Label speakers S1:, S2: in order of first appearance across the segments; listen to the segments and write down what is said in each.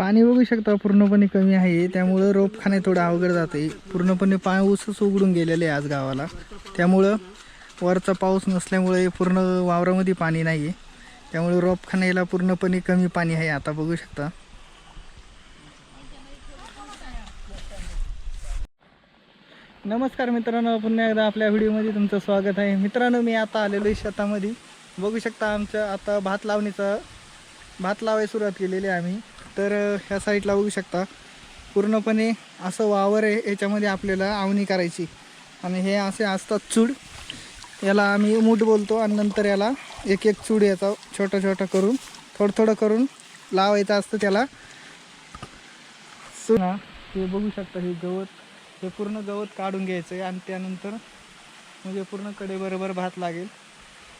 S1: पाणी बघू शकता पूर्णपणे कमी आहे. त्यामुळं रोप खाणे थोडं अवघड जाते पूर्णपणे पाय ऊसच उघडून गेलेले आहे आज गावाला. त्यामुळं वरचा पाऊस नसल्यामुळे पूर्ण वावरामध्ये पाणी नाही आहे त्यामुळे रोप खाण्याला पूर्णपणे कमी पाणी आहे आता बघू शकता. नमस्कार मित्रांनो पुन्हा एकदा आपल्या व्हिडिओमध्ये तुमचं स्वागत आहे. मित्रांनो मी आता आलेलो आहे शेतामध्ये. बघू शकता आमचं आता भात लावणीचं भात लावायला सुरुवात केलेली आहे आम्ही. तर ह्या साईडला बघू शकता. पूर्णपणे असं वावर आहे याच्यामध्ये आपल्याला आवणी करायची. आणि हे असे असतात चूड. याला आम्ही मूठ बोलतो आणि नंतर याला एक एक चूड याचा छोटा छोटा करून थोडं थोडं करून लावायचं असतं त्याला. सुना हे बघू शकता हे गवत. हे पूर्ण गवत काढून घ्यायचं आहे आणि त्यानंतर म्हणजे पूर्ण कडेबरोबर भात लागेल.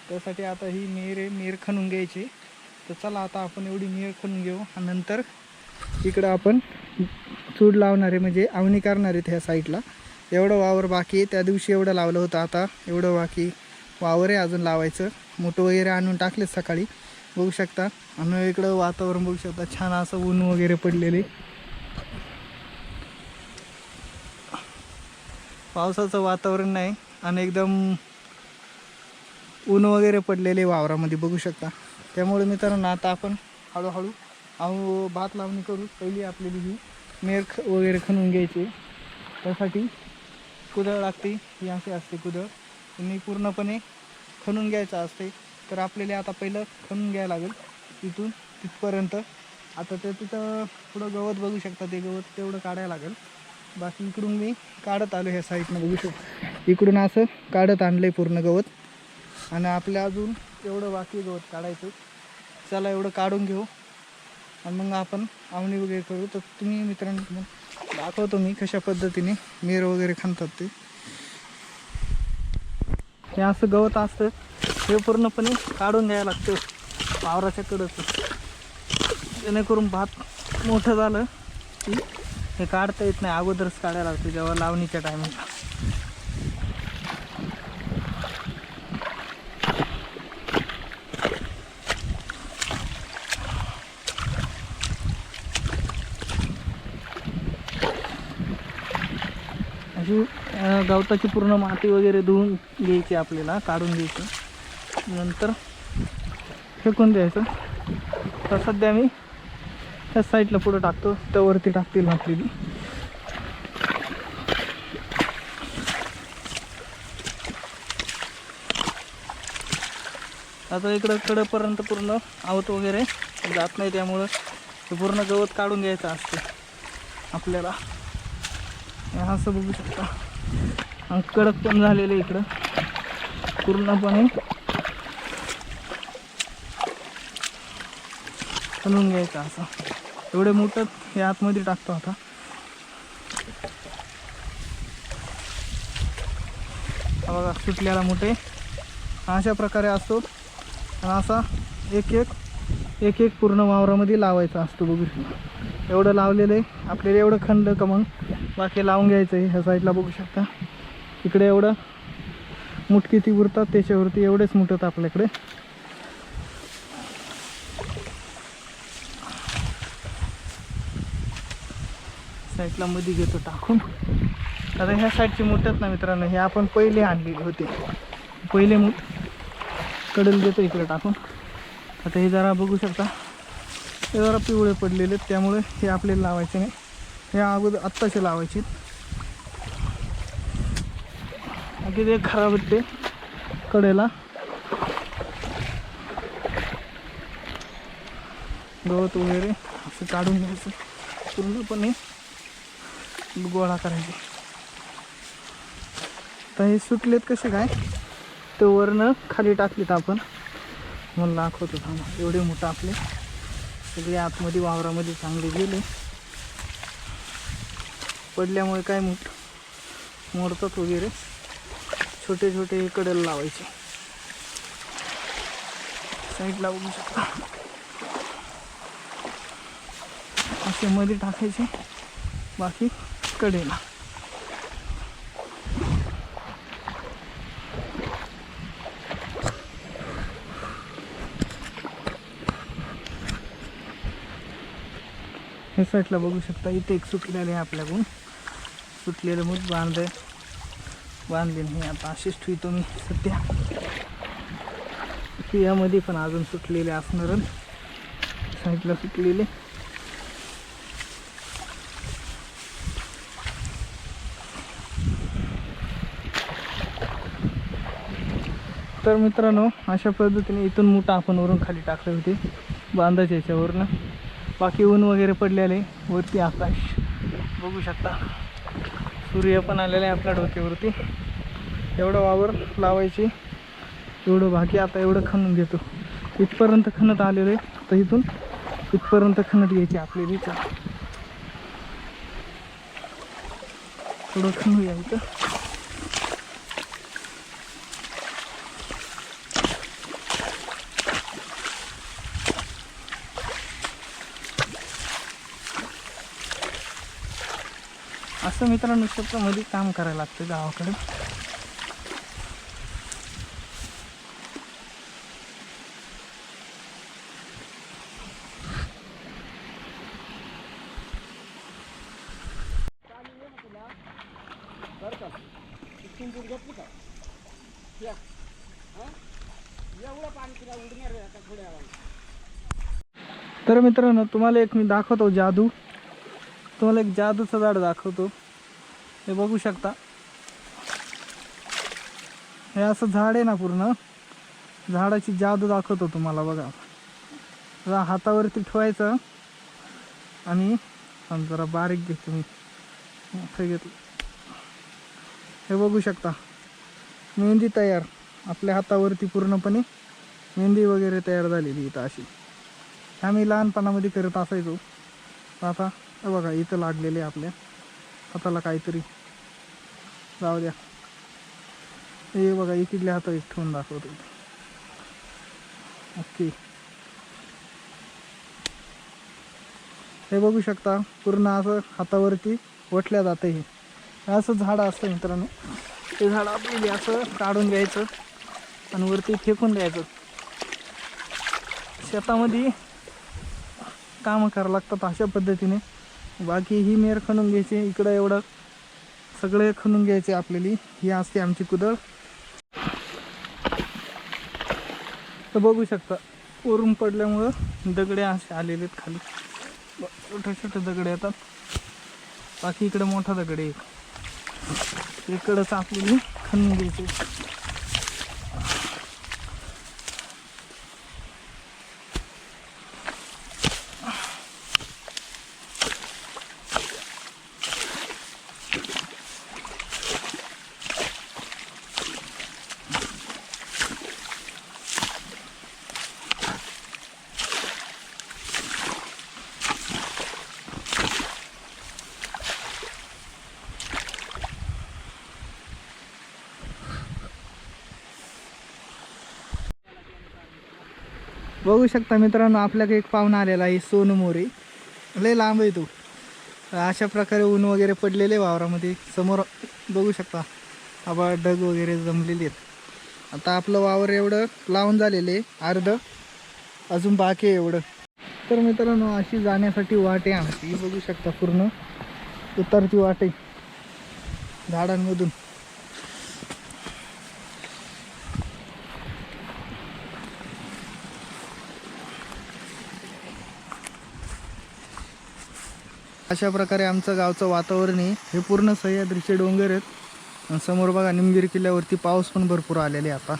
S1: त्यासाठी आता ही मेर आहे मेर खणून घ्यायची. तर चला आता आपण एवढी मेर खणून घेऊ आणि नंतर इकडं आपण चूड लावणारे म्हणजे आवणी करणार आहेत ह्या साईडला. एवढं वावर बाकी आहे. त्या दिवशी एवढं लावलं होतं आता. एवढं बाकी वावर आहे अजून लावायचं. मोठं वगैरे आणून टाकले सकाळी. बघू शकता. आणि इकडं वातावरण बघू शकता. छान असं ऊन वगैरे पडलेले. पावसाचं वातावरण नाही आणि एकदम ऊन वगैरे पडलेले वावरामध्ये. बघू शकता. त्यामुळे मित्रांनो आता आपण हळूहळू अहो भात लावणी करू. पहिली आपल्याला ही मेर ख- वगैरे खणून घ्यायची. त्यासाठी कुदळ लागते. ही अशी असते कुदळ. तुम्ही पूर्णपणे खणून घ्यायचं असते. तर आपल्याला आता पहिलं खणून घ्यायला लागेल. तिथून तिथपर्यंत. आता ते तिथं पुढं गवत बघू शकता. ते गवत तेवढं काढायला लागेल. बाकी इकडून मी काढत आलो ह्या साईडनं बघू शकतो इकडून असं काढत आणलं आहे पूर्ण गवत. आणि आपल्या अजून एवढं बाकी गवत काढायचं. चला एवढं काढून घेऊ. आणि मग आपण आवणी वगैरे करू. तर तुम्ही मित्रांनो मग दाखवतो मी कशा पद्धतीने मेर वगैरे खांतात ते. हे असं गवत असतं हे पूर्णपणे काढून द्यायला लागतं वावराच्या कडचं. जेणेकरून भात मोठं झालं की हे काढता येत नाही. अगोदरच काढायला लागतं जेव्हा लावणीच्या टायमिंगला अशी अं, गवताची पूर्ण माती वगैरे धुवून घ्यायची आपल्याला काढून घ्यायची. नंतर फेकून द्यायचं. तर सध्या मी त्या साईडला पुढं टाकतो. त्या वरती टाकतील आपली आता इकडं कडपर्यंत पूर्ण आवत वगैरे जात नाही त्यामुळं ते पूर्ण गवत काढून घ्यायचं असतं आपल्याला. असं बघू शकता. आणि कडक पण झालेलं आहे इकडं. पूर्णपणे. खणून घ्यायचं असं. एवढे मोठं हे आतमध्ये टाकतो आता. बघा सुटल्याला मोठे. अशा प्रकारे असतो. आणि असा एक एक एक एक पूर्ण वावरामध्ये लावायचा असतो बघू. एवढं लावलेलं आहे. आपल्याला एवढं खंड का मग? बाकी लावून घ्यायचं आहे. ह्या साईडला बघू शकता. इकडे एवढं मुठ किती उरतात त्याच्यावरती एवढेच मुठत आपल्याकडे. साईडला मध्ये घेतो टाकून. आता ह्या साईडची मुठत ना मित्रांनो हे आपण पहिले आणलेले होते. पहिले मुठ कडल देतो इकडे टाकून. आता हे जरा बघू शकता. हे जरा पिवळे पडलेले आहेत त्यामुळे हे आपल्याला लावायचे नाही. हे अगोदर आत्ताचे लावायचे बाकी ते खराब ते कडेला. गवत वगैरे असं काढून घ्यायचं. पूर्णपणे गोळा करायचे. तर हे सुटलेत कसे काय? ते वरनं खाली टाकलेत आपण. मला दाखवतो थांबा. एवढे मोठं आपले. सगळे आतमध्ये वावरामध्ये चांगले गेले. पडल्यामुळे काय मोठ मोडतात वगैरे. छोटे छोटे कडेला लावायचे. साईडला बघू शकता. असे मध्ये टाकायचे. बाकी कडेला. हे साईडला बघू शकता. इथे एक सुटलेलं आहे आपल्याकडून. सुटलेलं मूठ बांध बांधले हे आता असेच ठेवतो मी सध्या. यामध्ये पण अजून सुटलेले असणार. साईडला सुटलेले. तर मित्रांनो अशा पद्धतीने इथून मोठा आपण वरून खाली टाकले होते बांधाच्या याच्यावरनं. बाकी ऊन वगैरे पडलेले वरती आकाश. बघू शकता. सूर्य पण आलेला आहे आपल्या डोक्यावरती. एवढं वावर लावायची एवढं बाकी आता एवढं खणून घेतो. इथपर्यंत खणत आलेलं आहे तर इथून इथपर्यंत खणत घ्यायची आपली इथं थोडं खणूया इथं. असं मित्रांनो शेतामध्ये काम करायला लागतं गावाकडे. तर मित्रांनो तुम्हाला एक मी दाखवतो जादू. तुम्हाला एक जादूचं झाड दाखवतो. हे बघू शकता. हे असं झाड आहे ना पूर्ण? झाडाची जादू दाखवतो तुम्हाला बघा. जरा हातावरती ठेवायचं. आणि जरा बारीक घेतो तुम्ही. असं घेतलं. हे बघू शकता. मेहंदी तयार. आपल्या हातावरती पूर्णपणे मेहंदी वगैरे तयार झालेली इथं अशी. आम्ही लहानपणामध्ये करत असायचो. आता बघा इथं लागलेले आपल्या. हाताला काहीतरी जाऊ द्या. हे बघा इकडल्या हातात एक ठेवून दाखवतो ओके. हे बघू शकता पूर्ण असं हातावरती वटल्या जातं हे. असं झाड असतं मित्रांनो. ते झाड आपली असं काढून घ्यायचं आणि वरती फेकून द्यायचं. शेतामध्ये कामं करावं लागतात अशा पद्धतीने. बाकी ही मेर खणून घ्यायची इकडं एवढं सगळे खणून घ्यायचे आपल्याली. ही असते आमची कुदळ. तर बघू शकता वरून पडल्यामुळं दगडे असे आलेले आहेत खाली. छोटे छोटे दगडे येतात. बाकी इकडे मोठा दगड आहे एक. इकडंच आपल्याला खणून घ्यायचे. बघू शकता मित्रांनो आपल्याकडे एक पाहुणा आलेला आहे सोनू मोरे. लय लांब आहे तो. अशा प्रकारे ऊन वगैरे पडलेले वावरामध्ये. समोर बघू शकता आबा डग वगैरे जमलेले आहेत. आता आपलं वावर एवढं लावून झालेलं आहे अर्ध. अजून बाकी आहे एवढं. तर मित्रांनो अशी जाण्यासाठी वाट आहे आमची. बघू शकता पूर्ण. उतरती वाट आहे. झाडांमधून. अशा प्रकारे आमचं गावचं वातावरण आहे. हे पूर्ण सह्याद्रीचे डोंगर आहेत. आणि समोर बघा निमगिरी किल्ल्यावरती पाऊस पण भरपूर आलेले आहे आता.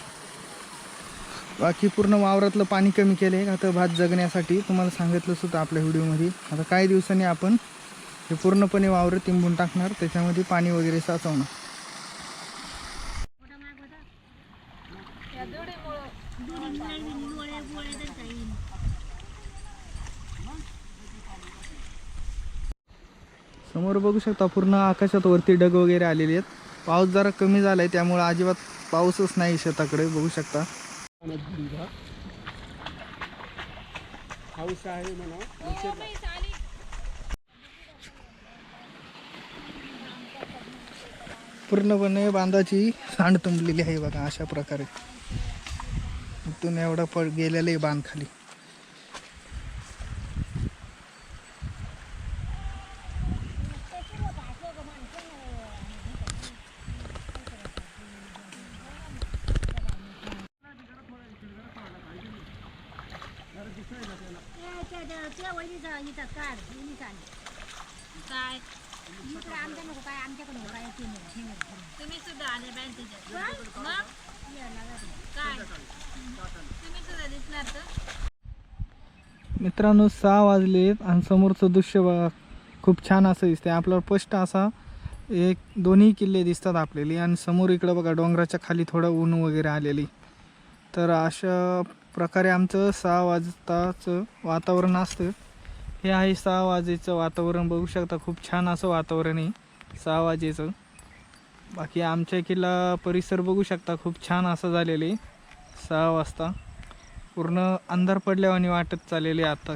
S1: बाकी पूर्ण वावरातलं पाणी कमी केलं आहे. आता भात जगण्यासाठी तुम्हाला सांगितलं सुद्धा आपल्या व्हिडिओमध्ये. आता काही दिवसांनी आपण हे पूर्णपणे वावर तिंबून टाकणार. त्याच्यामध्ये पाणी वगैरे साचवणार. समोर बघू शकता पूर्ण आकाशात वरती ढग वगैरे आलेले आहेत. पाऊस जरा कमी झालाय त्यामुळे अजिबात पाऊसच नाही शेताकडे बघू शकता.
S2: आहे म्हणा.
S1: पूर्णपणे बांधाची सांड तुंबलेली आहे बघा अशा प्रकारे. इथून एवढा पड गेलेलं आहे बांध खाली.
S3: काढ वहिनी काढ काय? इकडे आमच्या नको काय आमच्याकडे नको काय ते नाही, हे नाही.
S2: तुम्ही सुद्धा आले बँकेच्या
S3: मग.
S2: काय? तुम्ही सुद्धा दिसणार तर.
S1: मित्रांनो सहा वाजलेत आणि समोरचं दृश्य बघा. खूप छान असं दिसते आपल्याला स्पष्ट असा एक दोन्ही किल्ले दिसतात आपल्याला. आणि समोर इकडं बघा डोंगराच्या खाली थोडं ऊन वगैरे आलेली. तर अशा प्रकारे आमचं सहा वाजताचं वातावरण असतं. हे आहे सहा वाजेचं वातावरण. बघू शकता खूप छान असं वातावरण आहे. सहा वाजेचं. बाकी आमच्या किल्ला परिसर बघू शकता खूप छान असं झालेलं आहे. सहा वाजता. पूर्ण अंधार पडल्यावानी वाटत चालेली आहे आत्ता